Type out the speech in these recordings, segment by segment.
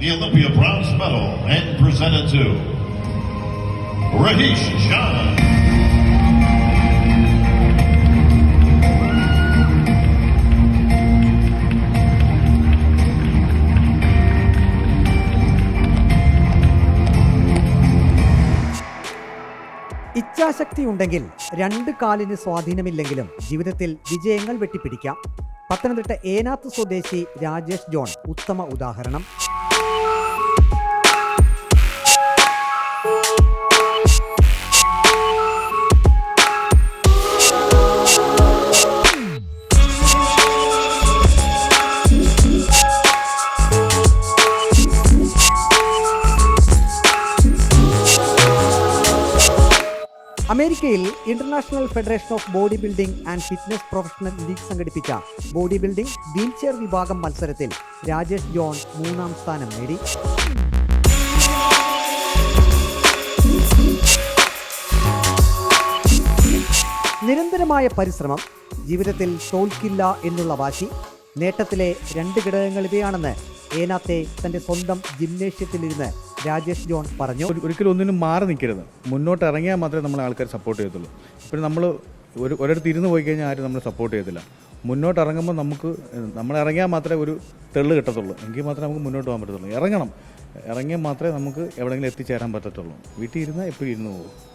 the Olympia bronze medal and presented to Rahish John. ഇച്ഛാശക്തി ഉണ്ടെങ്കിൽ രണ്ട് കാലിന് സ്വാധീനമില്ലെങ്കിലും ജീവിതത്തിൽ വിജയങ്ങൾ വെട്ടിപ്പിടിക്കാം പത്തനംതിട്ട ഏനാത്ത് സ്വദേശി രാജേഷ് ജോൺ ഉത്തമ ഉദാഹരണം Bye. അമേരിക്കയിൽ international federation of body building and fitness professional league സംഘടിപ്പിച്ച ബോഡി ബിൽഡിംഗ് വീൽചെയർ വിഭാഗം മത്സരത്തിൽ രാജേഷ് ജോൺ മൂന്നാം സ്ഥാനം നേടി. നിരന്തരമായ പരിശ്രമം ജീവിതത്തിൽ തോൽക്കില്ല എന്നുള്ള വാശി നേട്ടത്തിലെ രണ്ട് ഘടകങ്ങൾ ഇവയാണെന്ന് ഏനാത്തെ തന്റെ സ്വന്തം ജിംനേഷ്യത്തിലിരുന്ന് രാജേഷ് ജോൺ പറഞ്ഞു. ഒരു- ഒരിക്കലും ഒന്നിനും മാറി നിൽക്കരുത്. മുന്നോട്ട് ഇറങ്ങിയാൽ മാത്രമേ നമ്മൾ ആൾക്കാർ സപ്പോർട്ട് ചെയ്യത്തുള്ളൂ. പിന്നെ നമ്മൾ ഒരു ഒരിടത്ത് ഇരുന്ന് പോയി കഴിഞ്ഞാൽ ആരും നമ്മൾ സപ്പോർട്ട് ചെയ്യത്തില്ല. മുന്നോട്ട് ഇറങ്ങുമ്പോൾ നമുക്ക് നമ്മൾ ഇറങ്ങിയാൽ മാത്രമേ ഒരു തെള്ളു കിട്ടത്തുള്ളൂ. എങ്കിൽ മാത്രമേ നമുക്ക് മുന്നോട്ട് പോകാൻ പറ്റത്തുള്ളൂ. ഇറങ്ങണം. ഇറങ്ങിയാൽ മാത്രമേ നമുക്ക് എവിടെയെങ്കിലും എത്തിച്ചേരാൻ പറ്റത്തുള്ളൂ. വീട്ടിൽ ഇരുന്നാൽ എപ്പോഴും ഇരുന്ന് പോകും.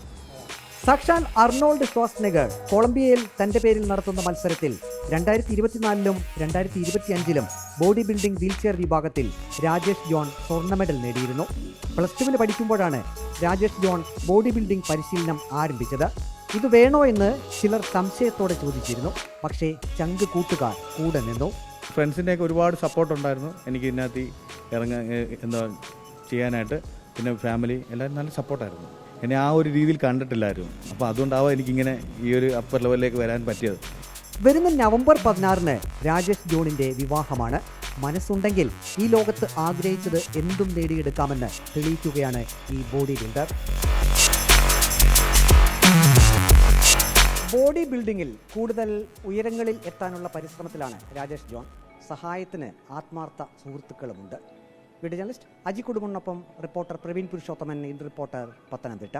സാക്ഷാൽ അർണോൾഡ് ഷ്വാസ്നെഗർ കൊളംബിയയിൽ തന്റെ പേരിൽ നടത്തുന്ന മത്സരത്തിൽ രണ്ടായിരത്തി ഇരുപത്തിനാലിലും രണ്ടായിരത്തി ഇരുപത്തിയഞ്ചിലും ബോഡി ബിൽഡിംഗ് വീൽചെയർ വിഭാഗത്തിൽ രാജേഷ് ജോൺ സ്വർണ മെഡൽ നേടിയിരുന്നു. പ്ലസ് ടുവിൽ പഠിക്കുമ്പോഴാണ് രാജേഷ് ജോൺ ബോഡി ബിൽഡിംഗ് പരിശീലനം ആരംഭിച്ചത്. ഇത് വേണോ എന്ന് ചിലർ സംശയത്തോടെ ചോദിച്ചിരുന്നു. പക്ഷേ ചങ്ക് കൂട്ടുകാർ കൂടെ നിന്നു. ഫ്രണ്ട്സിന്റെയൊക്കെ ഒരുപാട് സപ്പോർട്ട് ഉണ്ടായിരുന്നു. എനിക്ക് ഇതിനകത്ത് ഇറങ്ങാൻ എന്താ ചെയ്യാനായിട്ട്. പിന്നെ ഫാമിലി എല്ലാവരും നല്ല സപ്പോർട്ടായിരുന്നു എന്നെ ആ ഒരു രീതിയിൽ കണ്ടിട്ടില്ലായിരുന്നു. അപ്പോൾ അതുകൊണ്ടാവാം എനിക്കിങ്ങനെ ഈ ഒരു അപ്പർ ലെവലിലേക്ക് വരാൻ പറ്റിയത്. വരുന്ന നവംബർ പതിനാറിന് രാജേഷ് ജോണിന്റെ വിവാഹമാണ്. മനസ്സുണ്ടെങ്കിൽ ഈ ലോകത്ത് ആഗ്രഹിച്ചത് എന്തും നേടിയെടുക്കാമെന്ന് തെളിയിക്കുകയാണ് ഈ ബോഡി ബിൽഡർ. ബോഡി ബിൽഡിങ്ങിൽ കൂടുതൽ ഉയരങ്ങളിൽ എത്താനുള്ള പരിശ്രമത്തിലാണ് രാജേഷ് ജോൺ. സഹായത്തിന് ആത്മാർത്ഥ സുഹൃത്തുക്കളുമുണ്ട്. Video journalist Aji കുടുംബനൊപ്പം reporter Praveen Purushothaman in reporter Pathanamthitta.